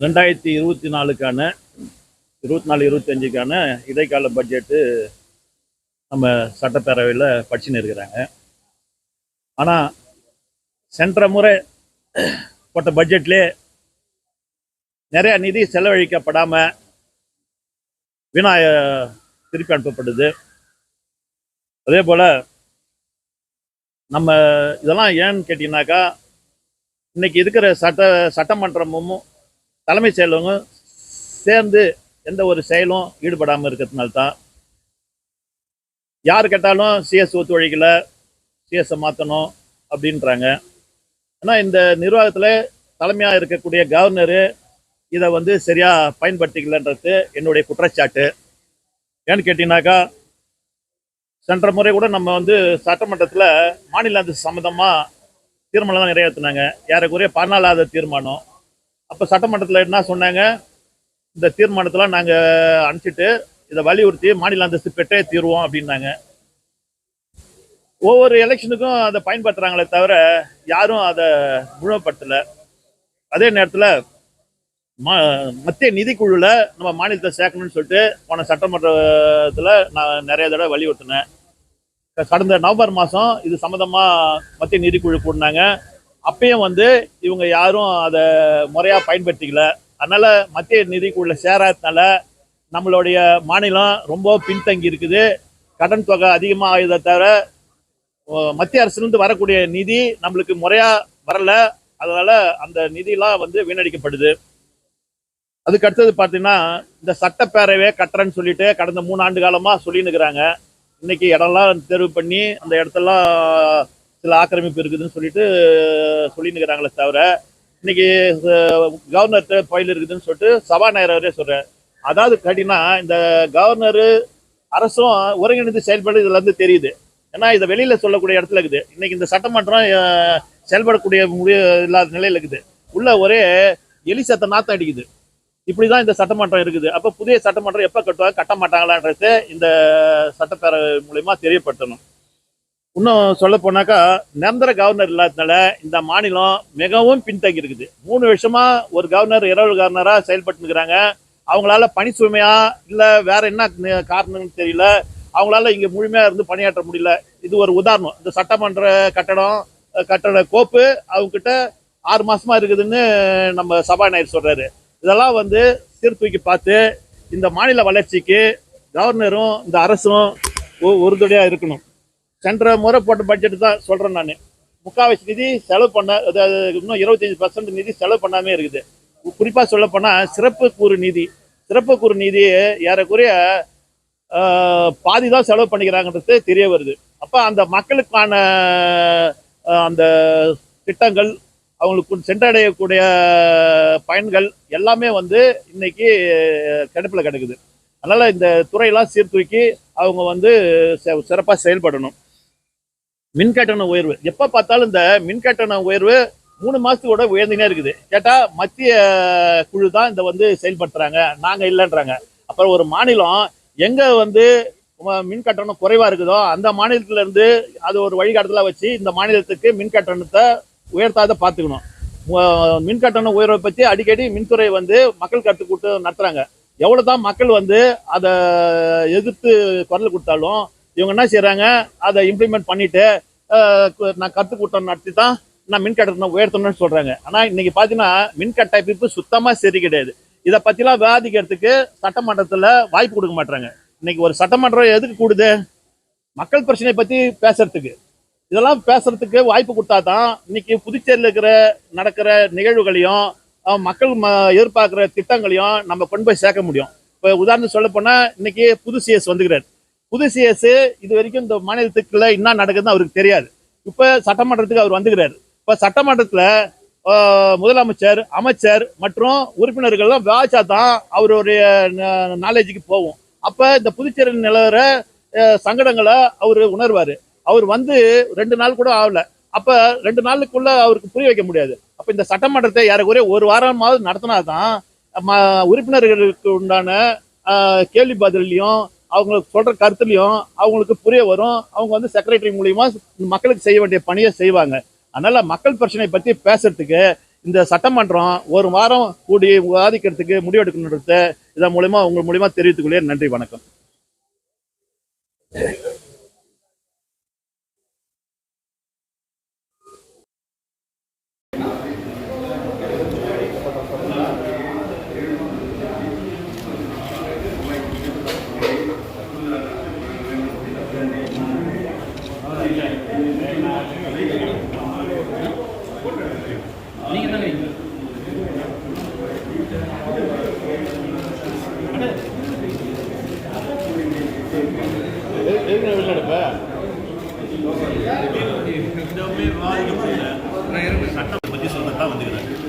ரெண்டாயிரத்தி இருபத்தி நாலுக்கான இருபத்தி நாலு இருபத்தஞ்சுக்கான இடைக்கால பட்ஜெட்டு நம்ம சட்டப்பேரவையில் படிச்சுன்னு இருக்கிறாங்க ஆனால் சென்ற முறை போட்ட பட்ஜெட்லே நிறைய நிதி செலவழிக்கப்படாமல் வீணா திருப்பி அனுப்பப்படுது. அதே போல் நம்ம இதெல்லாம் ஏன்னு கேட்டிங்கனாக்கா இன்னைக்கு இருக்கிற சட்ட சட்டமன்றமும் தலைமை செயலவங்க சேர்ந்து எந்த ஒரு செயலும் ஈடுபடாமல் இருக்கிறதுனால தான் யார் கேட்டாலும் சிஎஸ் ஒத்துழைக்கல சிஎஸ்ஸை மாற்றணும் அப்படின்றாங்க. ஆனால் இந்த நிர்வாகத்தில் தலைமையாக இருக்கக்கூடிய கவர்னரு இதை வந்து சரியாக பயன்படுத்திக்கலன்றது என்னுடைய குற்றச்சாட்டு. ஏன்னு கேட்டிங்கனாக்கா சென்ற முறை கூட நம்ம வந்து சட்டமன்றத்தில் மாநில அந்தஸ்து சம்மந்தமாக தீர்மானம்லாம் நிறைவேற்றினாங்க ஏறக்குறைய பதினாலாவது தீர்மானம். அப்போ சட்டமன்றத்தில் என்ன சொன்னாங்க? இந்த தீர்மானத்தெல்லாம் நாங்கள் அனுப்பிச்சிட்டு இதை வலியுறுத்தி மாநில அந்தஸ்து பெற்றே தீர்வோம் அப்படின்னாங்க. ஒவ்வொரு எலெக்ஷனுக்கும் அதை பயன்படுத்துகிறாங்களே தவிர யாரும் அதை முழுமைப்படுத்தலை. அதே நேரத்தில் ம மத்திய நிதிக்குழுவில் நம்ம மாநிலத்தை சேர்க்கணும்னு சொல்லிட்டு போன சட்டமன்றத்தில் நான் நிறைய தடவை வலியுறுத்தினேன். கடந்த நவம்பர் மாதம் இது சம்மந்தமாக மத்திய நிதிக்குழு கூடினாங்க. அப்பயும் வந்து இவங்க யாரும் அதை முறையாக பயன்படுத்திக்கல. அதனால் மத்திய நிதிக்குள்ள சேராதனால நம்மளுடைய மாநிலம் ரொம்ப பின்தங்கி இருக்குது. கடன் தொகை அதிகமாக ஆகுதே தவிர மத்திய அரசுலேருந்து வரக்கூடிய நிதி நம்மளுக்கு முறையாக வரல. அதனால் அந்த நிதியெலாம் வந்து வீணடிக்கப்படுது. அதுக்கு அடுத்தது பார்த்தீங்கன்னா இந்த சட்டப்பேரவையே கட்டுறேன்னு சொல்லிட்டு கடந்த மூணு ஆண்டு காலமாக சொல்லின்னு இருக்கிறாங்க இன்னைக்கு இடம்லாம் தேர்வு பண்ணி அந்த இடத்தெல்லாம் சில ஆக்கிரமிப்பு இருக்குதுன்னு சொல்லிட்டு சொல்லின்னு தவிர இன்னைக்கு கவர்னர்கிட்ட ஃபைல் இருக்குதுன்னு சொல்லிட்டு சபாநாயகர் வரையே சொல்கிறேன் அதாவது கடினா இந்த கவர்னரு அரசும் ஒருங்கிணைந்து செயல்படுறது இதுல இருந்து தெரியுது. ஏன்னா இதை வெளியில சொல்லக்கூடிய இடத்துல இருக்குது. இன்னைக்கு இந்த சட்டமன்றம் செயல்படக்கூடிய முடிய இல்லாத நிலையில இருக்குது. உள்ள ஒரே எலி சத்த நாத்தம் அடிக்குது. இப்படிதான் இந்த சட்டமன்றம் இருக்குது. அப்ப புதிய சட்டமன்றம் எப்ப கட்டுவாங்க? கட்ட மாட்டாங்களான்றது இந்த சட்டப்பேரவை மூலயமா தெரியப்படுத்தணும். இன்னும் சொல்ல போனாக்கா நிரந்தர கவர்னர் இல்லாததுனால இந்த மாநிலம் மிகவும் பின்தங்கி இருக்குது. மூணு வருஷமா ஒரு கவர்னர் இரவு கவர்னராக செயல்பட்டுருக்கிறாங்க அவங்களால பணி சுமையா இல்லை வேற என்ன காரணம்னு தெரியல. அவங்களால இங்கே முழுமையாக இருந்து பணியாற்ற முடியல. இது ஒரு உதாரணம். இந்த சட்டமன்ற கட்டடம் கட்டட கோப்பு அவங்ககிட்ட ஆறு மாசமா இருக்குதுன்னு நம்ம சபாநாயகர் சொல்றாரு. இதெல்லாம் வந்து சீர்தூக்கி பார்த்து இந்த மாநில வளர்ச்சிக்கு கவர்னரும் இந்த அரசும் ஒ- இருக்கணும். சென்ற முறை போட்ட பட்ஜெட் தான் சொல்கிறேன் நான். முக்காவாசி நிதி செலவு பண்ண அதாவது இன்னும் இருபத்தஞ்சு பர்சன்ட் நிதி செலவு பண்ணாமே இருக்குது. குறிப்பாக சொல்லப்போனால் சிறப்பு கூறு நிதி சிறப்பு கூறு நிதி ஏறக்குறைய பாதி தான் செலவு பண்ணிக்கிறாங்கன்றது தெரிய வருது. அப்போ அந்த மக்களுக்கான அந்த திட்டங்கள் அவங்களுக்கு சென்றடையக்கூடிய பயன்கள் எல்லாமே வந்து இன்னைக்கு கிடப்பில் கிடக்குது. அதனால் இந்த துறையெல்லாம் சீர்தூக்கி அவங்க வந்து சிறப்பாக செயல்படணும். மின்கட்டண உயர்வு. எப்போ பார்த்தாலும் இந்த மின்கட்டண உயர்வு மூணு மாதத்துக்கூட உயர்ந்துனே இருக்குது. கேட்டால் மத்திய குழு தான் இந்த வந்து செயல்படுத்துகிறாங்க நாங்கள் இல்லைன்றாங்க. அப்புறம் ஒரு மாநிலம் எங்கே வந்து மின் கட்டணம் குறைவாக இருக்குதோ அந்த மாநிலத்திலேருந்து அது ஒரு வழிகாட்டுதலா வச்சு இந்த மாநிலத்துக்கு மின் கட்டணத்தை உயர்த்தாத பார்த்துக்கணும். மின் கட்டண உயர்வை பற்றி அடிக்கடி மின்துறை வந்து மக்கள் கருத்து கூட்டம் எவ்வளோ தான் மக்கள் வந்து அதை எதிர்த்து குரல் கொடுத்தாலும் இவங்க என்ன செய்கிறாங்க அதை இம்ப்ளிமெண்ட் பண்ணிட்டு நான் கருத்து கூட்டம் நடத்தி தான் நான் மின் உயர்த்தணும்னு சொல்றாங்க. ஆனா இன்னைக்கு பாத்தீங்கன்னா மின் கட்டமைப்பு சுத்தமா சரி கிடையாது. இதை பத்திலாம் விவாதிக்கிறதுக்கு சட்டமன்றத்துல வாய்ப்பு கொடுக்க மாட்டாங்க இன்னைக்கு ஒரு சட்டமன்றம் எதுக்கு கூடுது? மக்கள் பிரச்சனை பத்தி பேசுறதுக்கு. இதெல்லாம் பேசுறதுக்கு வாய்ப்பு கொடுத்தா தான் இன்னைக்கு புதுச்சேரியில் இருக்கிற நடக்கிற நிகழ்வுகளையும் மக்கள் ம எதிர்பார்க்குற திட்டங்களையும் நம்ம கொண்டு போய் சேர்க்க முடியும். இப்போ உதாரணம் சொல்ல போனால் இன்னைக்கு புது சிஎஸ் வந்துக்கிறார். புது சிஎஸ் இது வரைக்கும் இந்த மாநிலத்துக்குள்ள என்ன நடக்குதுன்னு அவருக்கு தெரியாது. இப்ப சட்டமன்றத்துக்கு அவர் வந்துக்கிறார். இப்ப சட்டமன்றத்துல முதலமைச்சர் அமைச்சர் மற்றும் உறுப்பினர்கள்லாம் விவாதிச்சா தான் அவருடைய நாலேஜுக்கு போகும். அப்ப இந்த புதுச்சேரி நிலவர சங்கடங்களை அவர் உணர்வாரு. அவர் வந்து ரெண்டு நாள் கூட ஆகல. அப்ப ரெண்டு நாளுக்குள்ள அவருக்கு புரிய வைக்க முடியாது. அப்ப இந்த சட்டமன்றத்தை ஏறக்குறைய ஒரு வாரமாவது நடத்தினாதான் உறுப்பினர்களுக்கு உண்டான ஆஹ், கேள்வி பதிலையும் அவங்களுக்கு சொல்கிற கருத்துலையும் அவங்களுக்கு புரிய வரும். அவங்க வந்து செக்ரட்டரி மூலியமா மக்களுக்கு செய்ய வேண்டிய பணியை செய்வாங்க. அதனால மக்கள் பிரச்சனை பற்றி பேசுறதுக்கு இந்த சட்டமன்றம் ஒரு வாரம் கூடி வாதிக்கிறதுக்கு முடிவெடுக்கணுன்றத இதன் மூலயமா உங்கள் மூலியமா தெரிவித்துக்கொள்ளே நன்றி வணக்கம். நான் சட்டத்தை பற்றி சொல்லத்தான் வந்துக்கிறேன்